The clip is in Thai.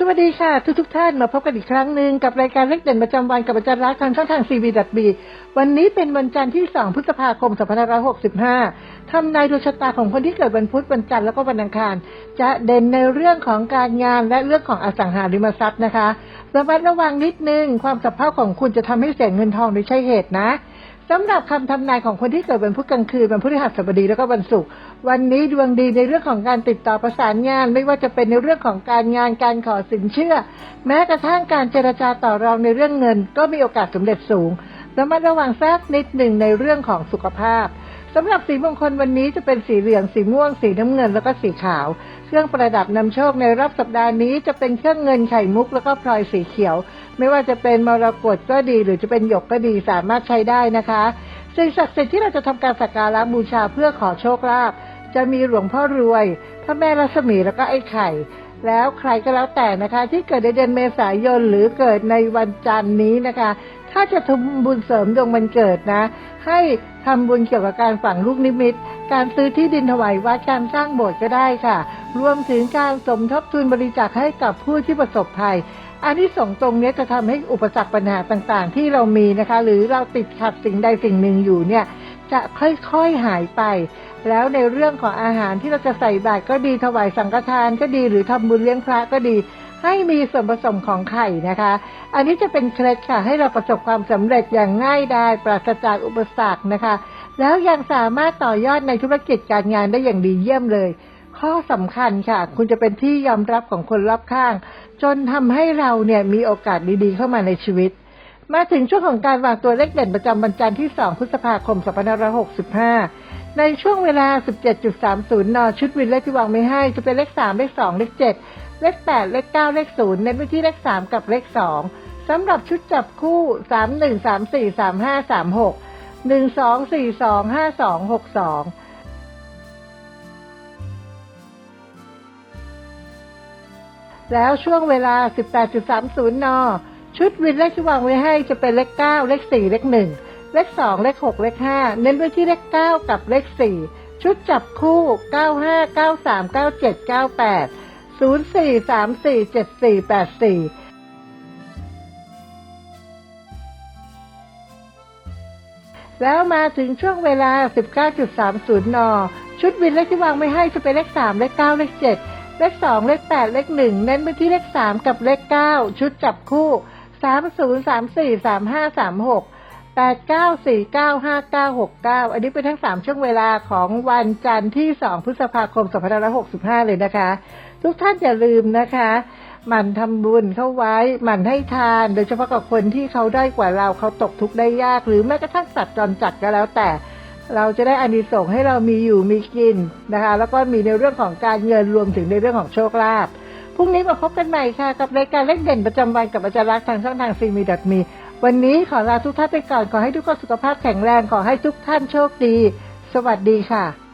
สวัสดีค่ะ ทุกทุกท่านมาพบกันอีกครั้งหนึ่งกับรายการเลขเด่นประจำวันกับอาจารย์รักทางช่องทางซีบีดับบีวันนี้เป็นวันจันทร์ที่ 2 พฤษภาคม 2565 ทำนายดวงชะตาของคนที่เกิดวันพุธวันจันทร์แล้วก็วันอังคาร จะเด่นในเรื่องของการงานและเรื่องของอสังหาริมทรัพย์นะคะระมัดระวังนิดนึงความสับเพร่าของคุณจะทำให้เสียเงินทองโดยใช่เหตุนะ สำหรับคำทำนายของคนที่เกิดวันพุธกลางคืนวันพฤหัสบดีแล้วก็วันศุกร์วันนี้ดวงดีในเรื่องของการติดต่อประสานงาน ไม่ว่าจะเป็นในเรื่องของการงานการขอสินเชื่อ แม้กระทั่งการเจรจาต่อรองในเรื่องเงิน ก็มีโอกาสสำเร็จสูงระมัดระวังสักนิดหนึ่งในเรื่องของสุขภาพสำหรับสีมงคลวันนี้จะเป็นสีเหลือง สีม่วง สีน้ำเงินแล้วก็สีขาว เครื่องประดับนำโชคในรอบสัปดาห์นี้จะเป็นเครื่องเงินไข่มุกแล้วก็พลอยสีเขียว ไม่ว่าจะเป็นมรกตก็ดี หรือจะเป็นหยกก็ดีสามารถใช้ได้นะคะสิ่งศักดิ์สิทธิ์ที่เราจะทำการสักการะบูชาเพื่อขอโชคลาภจะมีหลวงพ่อรวย พระแม่รัศมีแล้วก็ไอ้ไข่ แล้วใครก็แล้วแต่นะคะ ที่เกิดในเดือนเมษายนหรือเกิดในวันจันทร์นี้นะคะ ถ้าจะทำบุญเสริมดวงวันเกิดนะ ให้ทำบุญเกี่ยวกับการฝังลูกนิมิต การซื้อที่ดินถวายวัดการสร้างโบสถ์ก็ได้ค่ะ รวมถึงการสมทบทุนบริจาคให้กับผู้ที่ประสบภัยอันนี้ส่งตรงนี้จะทำให้อุปสรรคปัญหาต่างๆ ที่เรามีนะคะ หรือเราติดขัดสิ่งใดสิ่งหนึ่งอยู่เนี่ย จะค่อยๆหายไป แล้วในเรื่องของอาหารที่เราจะใส่บาตรก็ดีถวายสังฆทานก็ดีหรือทำบุญเลี้ยงพระก็ดี ให้มีส่วนผสมของไข่นะคะ อันนี้จะเป็นเคล็ดค่ะให้เราประสบความสำเร็จอย่างง่ายดายปราศจากอุปสรรคนะคะ แล้วยังสามารถต่อยอดในธุรกิจการงานได้อย่างดีเยี่ยมเลย ข้อสำคัญค่ะ คุณจะเป็นที่ยอมรับของคนรอบข้าง จนทำให้เราเนี่ยมีโอกาสดีๆ เข้ามาในชีวิต มาถึงช่วงของการวางตัวเลขเด่นประจำวันจันทร์ที่ 2 พฤษภาคม 2565 ในช่วงเวลา 17.30 น ชุดวินเลขที่วางไม่ให้จะเป็นเลข 3 เลข 2 เลข 7 เลข 8 เลข 9 เลข 0 เน้นไปที่เลข 3 กับเลข 2สำหรับชุดจับคู่ 31 34 35 36 3 1 3 4 3 5 3 6 1 2 4 2 5 2 6 2แล้วช่วงเวลา 18.30 น ชุดวินเลขที่วางไว้ให้จะเป็นเลข 9 เลข 4 เลข 1 เลข 2 เลข 6 เลข 5 เน้นไปที่เลข 9 กับเลข 4 ชุดจับคู่ 95 93 97 98 04 34 74 84 แล้วมาถึงช่วงเวลา 19.30 น ชุดวินเลขที่วางไม่ให้จะเป็นเลข 3 เลข 9 เลข 7 เลข 2 เลข 8 เลข 1 เน้นไปที่เลข 3 กับเลข 9 ชุดจับคู่ 30 34 35 36 89 49 59 69 อันนี้เป็นทั้ง 3 ช่วงเวลาของวันจันทร์ที่ 2 พฤษภาคม 2565 เลยนะคะ ทุกท่านอย่าลืมนะคะ หมั่นทำบุญเข้าไว้ หมั่นให้ทาน โดยเฉพาะกับคนที่เขาได้กว่าเราเขาตกทุกข์ได้ยาก หรือแม้กระทั่งสัตว์จรจัดก็แล้วแต่ เราจะได้อานิสงส์ให้เรามีอยู่มีกินนะคะ แล้วก็มีในเรื่องของการเงินรวมถึงในเรื่องของโชคลาภพรุ่งนี้มาพบกันใหม่ค่ะ กับรายการเล็กเด่นประจำวันกับอาจารย์รักทางช่องทางซีมีดัตมีวันนี้ขอลาทุกท่านไปก่อนขอให้ทุกคนสุขภาพแข็งแรงขอให้ทุกท่านโชคดี สวัสดีค่ะ